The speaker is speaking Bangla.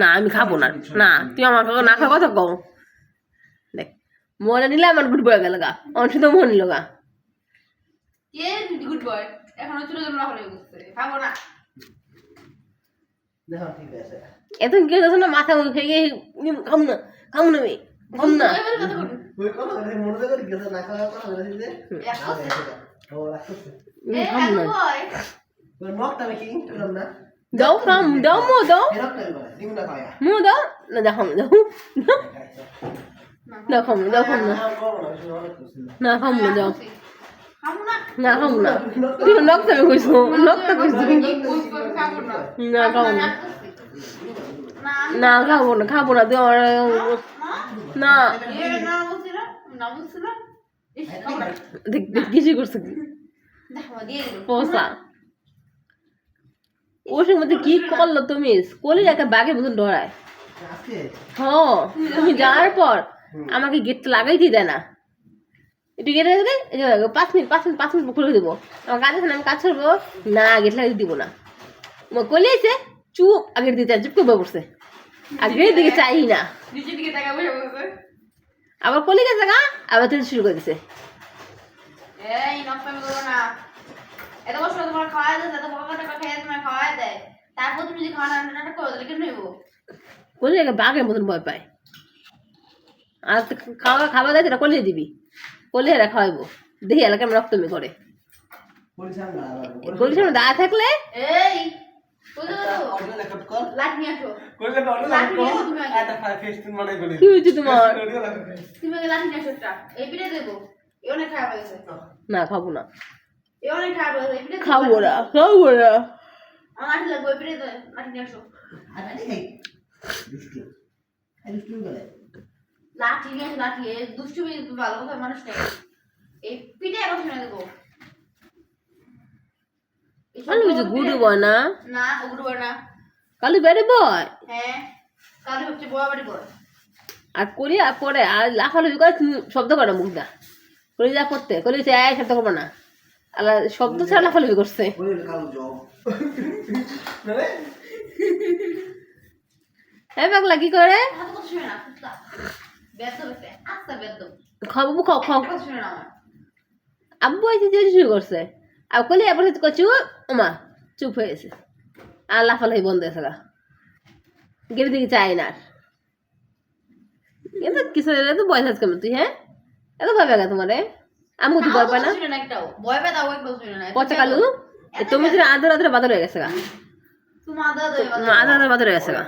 না আমি খাব না। না তুই আমার কাছে না খাওয়া কথা কও। দেখ মনে নিলে আমার গুড বয় গেল গা। অন শুধু মন নিল গা। কে গুড বয় এখনও চুলো জন্য হলে বুঝতে খাব না। দেখো এত কি হচ্ছে না মাথা মুখে গিয়ে খাম না খাম না মনে তো এ খাম না। ওই নকটা আমি কি করলাম না দাও খাম দাও মো দাও এরকম টাইম করে দিন না মো দাও না খাম না তুই নকটা আমি কইছো নকটা কইছো খাব না খাব না না খাব না খাব না তুই আমার না কিছু করছে কি দিয়ে ওর মধ্যে কি করল তুমি? কোলে একটা বাঘের মতন ডরায়। হ তুমি যাওয়ার পর আমাকে গেটটা লাগাইতে দেয় না। একটু গেটে দেবে পাঁচ মিনিট পাঁচ মিনিট পাঁচ মিনিট খুলে দেবো। আমার কাজ আছে না আমি কাজ করব না গেট লাগাই দিব না। কলে এসে চুপ আগের দিকে চুপ করে বসে আগের দিকে চাই না। আবার কলে গেছে গা আবার তুই শুরু করে দিছে। এই নকপামি করো না। এত করে তোমার খাওয়াই দেয় এত বকা টাকা খেয়ে তোমার খাওয়াই দেয় তারপর তুমি যদি খাওয়া না না করো তাহলে কেন নেব কলে একটা বাঘের মতন ভয় পায়। আর তো খাওয়া খাবার দেয় সেটা কলিয়ে দিবি। কলিয়ে এরা খাওয়াইবো। দেখি এলাকা রক্তমি করে পুলিশ আনবা আবার সামনে দাঁড়া থাকলে? এই কর। করি। কি হয়েছে তোমার? না খাব না। খাব না খাব না। আমার লাগবে নিয়ে আসো। আরে দুষ্টু। দুষ্টু লাঠি নিয়ে আসো লাঠি। এই ভালো কথা মানুষ নেই এই পিঠে এখন শুনে দেবো। কালু কিছু গুডু বয় না? না ওগুলো বলে না। কালু বেড়ে বয়? হ্যাঁ কালু হচ্ছে বড় বাড়ি বয় আর করি আর পরে আর লাফালাফি করে তুমি শব্দ করে মুখ দা করি যা করতে করি সে শব্দ করব না। আর শব্দ ছাড়া লাফালাফি করছে। হ্যাঁ পাগলা, কি করে? খাব খাও খাও আব্বু এসে যে শুরু করছে। আর কলি এবার করছি ওমা চুপ হয়ে গেছে। আর লাফালাফি বন্ধ হয়েছে গা। গেলে দিকে চাই না এত কিছু এত বয়স কেমন? তুই হ্যাঁ? এত ভয় পাগা তোমারে? আমি তো ভয় না? ভয় পেয়ে তাও একটাও শুনে না। পচা কালু? তুমি আদর রাত্রে বাদর হয়ে গেছে গা। তুমি আদর আদর বাদর হয়ে গেছে গা।